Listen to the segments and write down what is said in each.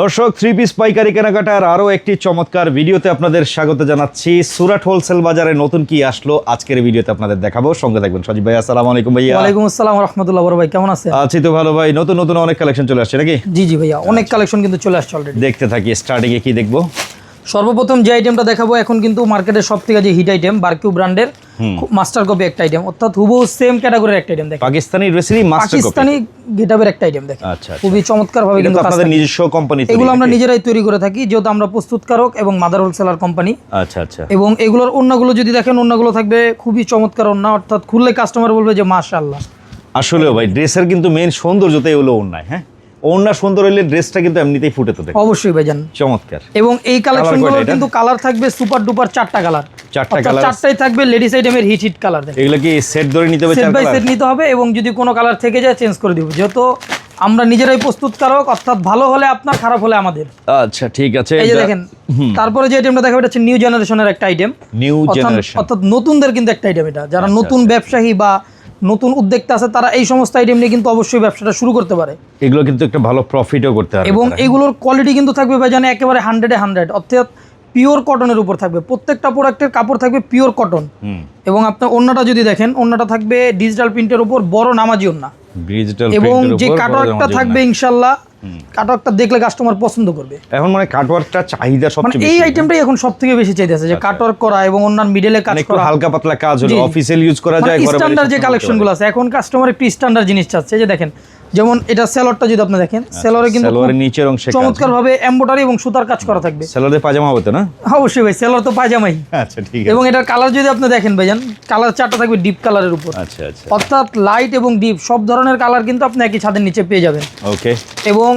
দর্শক three piece পাইকারি কেনাকাটার আরও একটি চমৎকার ভিডিওতে আপনাদের স্বাগত জানাচ্ছি। সুরাট হোলসেল বাজারে নতুন কি আসলো আজকের ভিডিওতে আপনাদের দেখাবো। সঙ্গে থাকবেন সজীব ভাই আসসালামু আলাইকুম ভাইয়া। ওয়ালাইকুম আসসালাম রহমতুল্লাহ বড় ভাই কেমন আছে আছি তো ভালো ভাই। নতুন নতুন অনেক কালেকশন চলে আসছে নাকি? জি জি ভাইয়া অনেক কালেকশন কিন্তু চলে আসছে অলরেডি দেখতে থাকি স্টার্টিং এ কি দেখব? সর্বপ্রথম যে আইটেমটা দেখাবো এখন কিন্তু মার্কেটের সব থেকে যে হিট আইটেম বারকিউ ব্র্যান্ডের মাস্টার কপি একটা আইটেম অর্থাৎ হুবহু সেম ক্যাটাগরির একটা আইটেম দেখেন। Pakistani recipe master copy Pakistani গেটাবের একটা আইটেম দেখেন। আচ্ছা আচ্ছা। খুবই চমৎকার ভাবে কিন্তু আপনাদের নিজস্ব কোম্পানি এগুলো আমরা নিজেরাই তৈরি করে থাকি যেহেতু আমরা প্রস্তুতকারক এবং মাদার হোলসেলার কোম্পানি আচ্ছা আচ্ছা। এবং এগুলোর অন্যগুলো যদি দেখেন অন্যগুলো থাকবে খুবই চমৎকার অন্য অর্থাৎ খুললে কাস্টমার বলবে যে মাশাআল্লাহ। আসলেও ভাই ড্রেসের কিন্তু মেন সৌন্দর্যতাই হলো ওড়নায় হ্যাঁ? ওড়না সুন্দর হলে ড্রেসটা কিন্তু এমনিতেই ফুটে তো অবশ্যই ভাইজান। চমৎকার। এবং এই কালেকশনগুলো কিন্তু কালার থাকবে সুপার ডুপার চারটা কালার চারটা আছে। চারটাই থাকবে লেডিস আইটেমের হিট হিট কালার এগুলো কি সেট ধরে নিতে হবে সেট বাই সেট নিতে হবে এবং যদি কোনো কালার থেকে যায় চেঞ্জ করে দিব। যেহেতু আমরা নিজেরাই প্রস্তুতকারক অর্থাৎ ভালো হলে আপনার খারাপ হলে আমাদের। আচ্ছা ঠিক আছে। এই যে দেখেন তারপরে যে আইটেমটা দেখাবো এটা হচ্ছে নিউ জেনারেশনের একটা আইটেম নিউ জেনারেশন অর্থাৎ নতুনদের কিন্তু একটা আইটেম এটা। যারা আচ্ছা, নতুন ব্যবসায়ী বা নতুন উদ্যোক্তা আছে তারা এই সমস্ত আইটেম নিয়ে কিন্তু অবশ্যই ব্যবসাটা শুরু করতে পারে। এগুলো কিন্তু একটা ভালো প্রফিটও করতে পারে এবং। এগুলোর কোয়ালিটি কিন্তু থাকবে ভাই জানে একেবারে হান্ড্রেডে হান্ড্রেড অর্থাৎ পিওর কটনের উপর থাকবে। প্রত্যেকটা প্রোডাক্টের কাপড় থাকবে পিওর কটন এবং আপনার অন্যটা যদি দেখেন অন্যটা থাকবে ডিজিটাল প্রিন্টের উপর বড় নামাজি অন্য ডিজিটাল এবং যে কাটওয়ার্কটা থাকবে ইনশাল্লাহ কাটওয়ার্কটা দেখলে কাস্টমার পছন্দ করবে। এখন মানে কাটওয়ার্কটা চাহিদা মানে সবচেয়ে এই বেশি আইটেমটাই এখন সব থেকে বেশি আছে যে কাটওয়ার্ক করা এবং অন্যান্য মিডলে কাজ মানে করা। হালকা পাতলা কাজ হলো। অফিসিয়াল ইউজ করা যায় স্ট্যান্ডার্ড যে কালেকশনগুলো আছে এখন কাস্টমার একটু স্ট্যান্ডার্ড জিনিস চাচ্ছে যে দেখেন যেমন এটা সেলরটা যদি আপনি দেখেন সেলরে কিন্তু সেলোয়ারের নিচের অংশে চমৎকার ভাবে এমব্রয়ডারি এবং সুতার কাজ করা থাকবে। সেলোয়ারে পাজামা হবে তো না? অবশ্যই ভাই সেলর তো পায়জামাই। আচ্ছা ঠিক আছে। এবং এটার কালার যদি আপনি দেখেন ভাইজান কালার চারটা থাকবে ডিপ কালারের উপর। আচ্ছা আচ্ছা। অর্থাৎ লাইট এবং ডিপ সব ধরনের কালার কিন্তু আপনি একই ছাদের নিচে পেয়ে যাবেন। ওকে এবং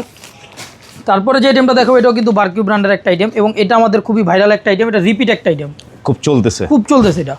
তারপরে যে আইটেমটা দেখাবো এটাও কিন্তু বারকিউ ব্র্যান্ডের একটা আইটেম এবং এটা আমাদের খুবই ভাইরাল একটা আইটেম এটা রিপিট একটা আইটেম খুব চলতেছে। খুব চলতেছে এটা।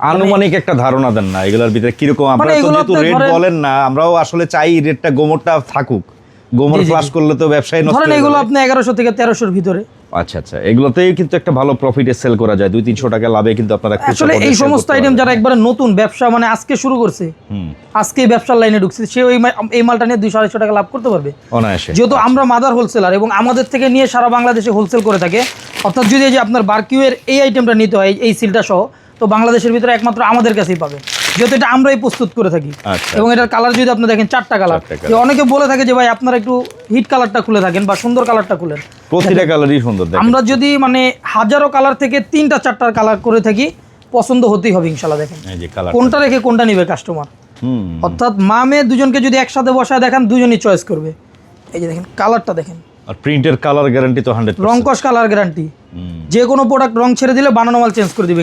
আনুমানিক একটা ধারণা দেন না এগুলোর ভিতরে কীরকম আপনারা তো মানে যেহেতু রেট বলেন না আমরাও আসলে চাই রেটটা গোমরটা থাকুক। গোমর ফ্লাশ করলে তো ব্যবসায় নষ্ট ধরেন এগুলো আপনি এগারোশো থেকে তেরোশোর ভিতরে। আচ্ছা আচ্ছা এগুলোতেই কিন্তু একটা ভালো প্রফিটে সেল করা যায়। দুই তিনশো টাকা লাভে কিন্তু আপনারা খুচরা আসলে এই সমস্ত আইটেম যারা একবারে নতুন ব্যবসা মানে আজকে শুরু করছে হুম। আজকে ব্যবসার লাইনে ঢুকছে সে ওই এই মালটা নিয়ে দুইশো আড়াইশো টাকা লাভ করতে পারবে। অনায়াসে। যেহেতু আমরা মাদার হোলসেলার এবং আমাদের থেকে নিয়ে সারা বাংলাদেশে হোলসেল করে থাকে অর্থাৎ যদি যে আপনার বারকিউয়ের এই আইটেমটা নিতে হয় এই সিলটা সহ তো বাংলাদেশের ভিতরে একমাত্র আমাদের কাছেই পাবে। যেহেতু এটা আমরাই প্রস্তুত করে থাকি। আচ্ছা। এবং এটার কালার যদি আপনি দেখেন চারটা কালার অনেকে বলে থাকে যে ভাই আপনারা একটু হিট কালারটা খুলে থাকেন বা সুন্দর কালারটা খুলেন। প্রতিটা কালারই সুন্দর আমরা যদি মানে হাজারো কালার থেকে তিনটা চারটা কালার করে থাকি পছন্দ হতেই হবে ইনশাল্লাহ দেখেন। কোনটা রেখে কোনটা নিবে কাস্টমার হুম। অর্থাৎ মা মেয়ে দুজনকে যদি একসাথে বসায় দেখেন দুজনই চয়েস করবে। এই যে দেখেন কালারটা দেখেন। আর প্রিন্টের কালার গ্যারান্টি তো হান্ড্রেড রংকশ কালার গ্যারান্টি যে কোনো প্রোডাক্ট রং ছেড়ে দিলে বানানো মাল চেঞ্জ করে দিবে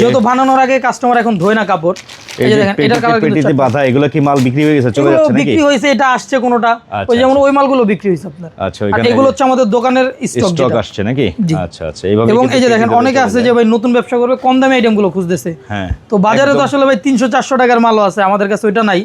যেহেতু বানানোর আগে কাস্টমার এখন ধোয় না কাপড়। এই যে দেখেন এটার কালার পেটিতে বাধা এগুলো কি মাল বিক্রি হয়ে গেছে চলে যাচ্ছে নাকি? বিক্রি হয়েছে এটা আসছে কোনোটা। আচ্ছা, ওই যেমন ওই মালগুলো বিক্রি হয়েছে আপনার। আচ্ছা ওইখানে এগুলো হচ্ছে আমাদের দোকানের স্টক স্টক আসছে নাকি? আচ্ছা আচ্ছা এইভাবে এবং এই যে দেখেন অনেকে আছে যে ভাই নতুন ব্যবসা করবে কম দামে আইটেমগুলো খুঁজতেছে। হ্যাঁ তো বাজারে তো আসলে ভাই তিনশো চারশো টাকার মালও আছে আমাদের কাছে ওইটা নাই।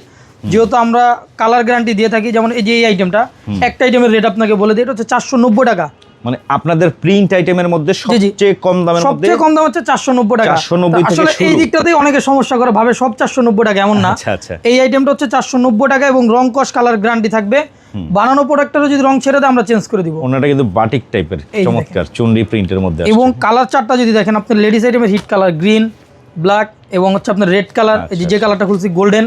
যেহেতু আমরা কালার গ্যারান্টি দিয়ে থাকি যেমন এই যে এই আইটেমটা একটা আইটেমের রেট আপনাকে বলে দিই এটা হচ্ছে চারশো নব্বই টাকা। মানে আপনাদের প্রিন্ট আইটেমের মধ্যে। সবচেয়ে কম দামের মধ্যে সবচেয়ে কম দাম হচ্ছে চারশো নব্বই টাকা। 490 থেকে আসলে এই। দিকটাতেই অনেকে সমস্যা করে ভাবে সব চারশো নব্বই টাকা এমন না। আচ্ছা আচ্ছা। এই আইটেমটা হচ্ছে চারশো নব্বই টাকা এবং রং কস কালার গ্যারান্টি থাকবে। বানানো প্রোডাক্টেরও যদি রং ছেড়ে দেয় আমরা চেঞ্জ করে দিব। ওনাটা কিন্তু বাটিক টাইপের চমৎকার চুনরি প্রিন্টের মধ্যে। এবং কালার চারটা যদি দেখেন আপনার লেডিস আইটেমের হিট কালার গ্রিন ব্ল্যাক এবং হচ্ছে আপনার রেড কালার এই যে আচ্ছা, যে কালারটা খুলছি গোল্ডেন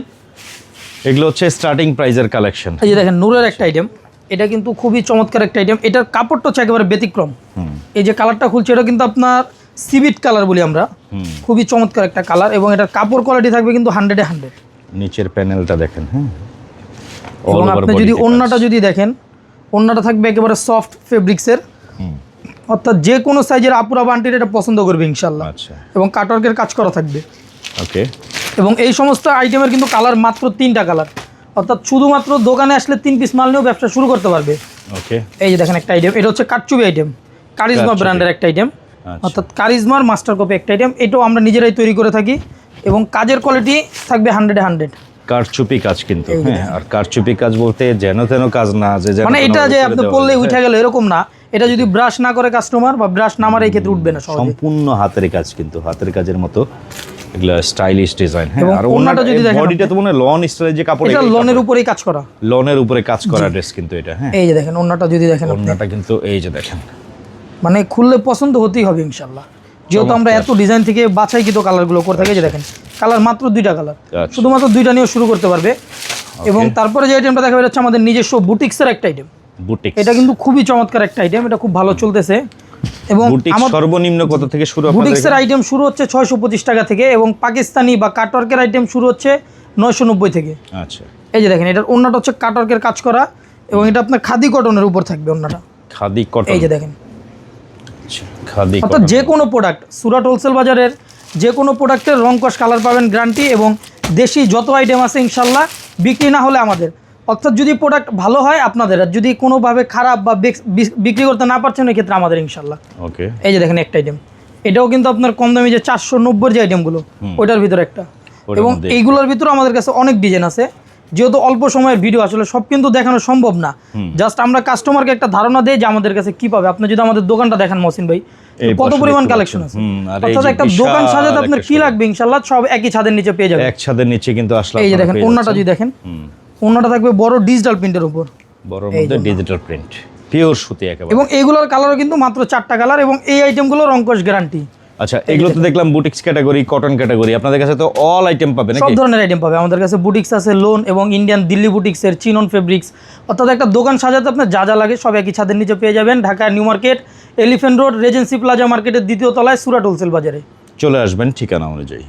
এগুলো হচ্ছে স্টার্টিং প্রাইজের কালেকশন এই যে দেখেন নূরের একটা আইটেম এটা কিন্তু খুবই চমৎকার একটা আইটেম এটার কাপড়টা হচ্ছে একেবারে ব্যতিক্রম। এই যে কালারটা খুলছে এটা কিন্তু আপনার সিবিট কালার বলি আমরা। খুবই চমৎকার একটা কালার এবং এটার কাপড় কোয়ালিটি থাকবে কিন্তু হান্ড্রেডে হান্ড্রেড নিচের প্যানেলটা দেখেন হ্যাঁ। এবং আপনি যদি অন্যটা যদি দেখেন অন্যটা থাকবে একেবারে সফট ফেব্রিক্সের অর্থাৎ যে কোনো সাইজের আপুরা বান্টির এটা পছন্দ করবে ইনশাল্লাহ আচ্ছা। এবং কাটওয়ার্কের কাজ করা থাকবে। ওকে এবং এই সমস্ত আইটেমের কিন্তু কালার মাত্র তিনটা কালার। অর্থাৎ শুধুমাত্র দোকানে আসলে তিন পিস মাল নিয়েও ব্যবসা শুরু করতে পারবে। ওকে। এই যে দেখেন একটা আইটেম এটা হচ্ছে কাটচুবি আইটেম কারিজমা ব্র্যান্ডের একটা আইটেম আচ্ছা। অর্থাৎ কারিজমার মাস্টার কপি একটা আইটেম এটাও আমরা নিজেরাই তৈরি করে থাকি এবং কাজের কোয়ালিটি থাকবে হান্ড্রেডে হান্ড্রেড কারচুপি কাজ কিন্তু হ্যাঁ আর কারচুপি কাজ বলতে যেন তেন কাজ না যে মানে এটা যে আপনি যায়। উঠে গেল এরকম না। এটা যদি ব্রাশ না করে কাস্টমার বা ব্রাশ না মারে এই ক্ষেত্রে উঠবে না সম্পূর্ণ হাতের কাজ কিন্তু হাতের কাজের মতো। এগুলা স্টাইলিশ ডিজাইন হ্যাঁ? আর ওড়নাটা যদি দেখেন বডিটা তো মনে লন স্টাইলের যে কাপড় এটা লনের উপরেই কাজ করা। লনের উপরে কাজ করা ড্রেস কিন্তু এটা হ্যাঁ? এই যে দেখেন ওড়নাটা যদি দেখেন ওড়নাটা কিন্তু এই যে দেখেন। মানে খুললে পছন্দ হতেই হবে ইনশাল্লাহ যেহেতু আমরা এত ডিজাইন থেকে বাছাইকৃত কালারগুলো করে থাকি যে দেখেন কালার মাত্র দুইটা কালার। আচ্ছা। শুধুমাত্র দুইটা নিয়েও শুরু করতে পারবে। এবং তারপরে যে আইটেমটা দেখা যাচ্ছে আমাদের নিজস্ব বুটিক্সের একটা আইটেম বুটিক এটা কিন্তু খুবই চমৎকার একটা আইটেম এটা খুব ভালো চলতেছে। এবং সর্বনিম্ন কত থেকে শুরু বুটিক্সের আইটেম শুরু হচ্ছে ছয়শো পঁচিশ টাকা থেকে এবং পাকিস্তানি বা কাটওয়ার্কের আইটেম শুরু হচ্ছে নয়শো নব্বই থেকে। আচ্ছা। এই যে দেখেন এটার অন্যটা হচ্ছে কাটওয়ার্কের কাজ করা এবং এটা আপনার খাদি কটনের উপর থাকবে অন্যটা খাদি কটন। এই যে দেখেন। আচ্ছা, খাদি অর্থাৎ যে কোনো প্রোডাক্ট সুরাট হোলসেল বাজারের যে কোনো প্রোডাক্টের রং কস কালার পাবেন গ্যারান্টি এবং দেশি যত আইটেম আছে ইনশাল্লাহ বিক্রি না হলে আমাদের। অর্থাৎ যদি প্রোডাক্ট ভালো হয় আপনাদের যদি কোনোভাবে খারাপ বা বিক- বিক- বিক্রি করতে না পারছেন এক্ষেত্রে আমাদের ইনশাল্লাহ ওকে এই যে দেখেন একটা আইটেম এটাও কিন্তু আপনার কম দামি যে চারশো নব্বই যে আইটেমগুলো ওইটার ভিতরে একটা। এবং এইগুলোর ভিতরে আমাদের কাছে অনেক ডিজাইন আছে। যেহেতু অল্প সময়ের ভিডিও আসলে সব কিন্তু দেখানো সম্ভব না। জাস্ট আমরা কাস্টমারকে একটা ধারণা দেই যে আমাদের কাছে কি পাবে। আপনি যদি আমাদের দোকানটা দেখেন মহসিন ভাই কত পরিমাণ কালেকশন আছে? অর্থাৎ একটা দোকান সাজাতে আপনার কি লাগবে ইনশাল্লাহ সব একই ছাদের নিচে পেয়ে যাবেন। এক ছাদের নিচে কিন্তু আসলে এই যে দেখেন অন্যটা যদি দেখেন। অন্যটা থাকবে বড় ডিজিটাল প্রিন্টের উপর। বড় মধ্যে ডিজিটাল প্রিন্ট পিওর সুতি একেবারে। এবং এইগুলোর কালারও কিন্তু মাত্র চারটা কালার এবং এই আইটেমগুলো রঙ্কশ গ্যারান্টি আচ্ছা এগুলো তো দেখলাম বুটিক্স ক্যাটাগরি কটন ক্যাটাগরি আপনাদের কাছে তো অল আইটেম পাবে নাকি? সব ধরনের আইটেম পাবে। আমাদের কাছে বুটিক্স আছে লোন এবং ইন্ডিয়ান দিল্লি বুটিক্সের চিনন ফেব্রিক্স অর্থাৎ একটা দোকান সাজাতে আপনার যা যা লাগে সব একই ছাদের নিচে পেয়ে যাবেন। Dhaka New Market Elephant Road Regency Plaza মার্কেটের দ্বিতীয় তলায় সুরাট হোলসেল বাজারে। চলে আসবেন ঠিকানা অনুযায়ী।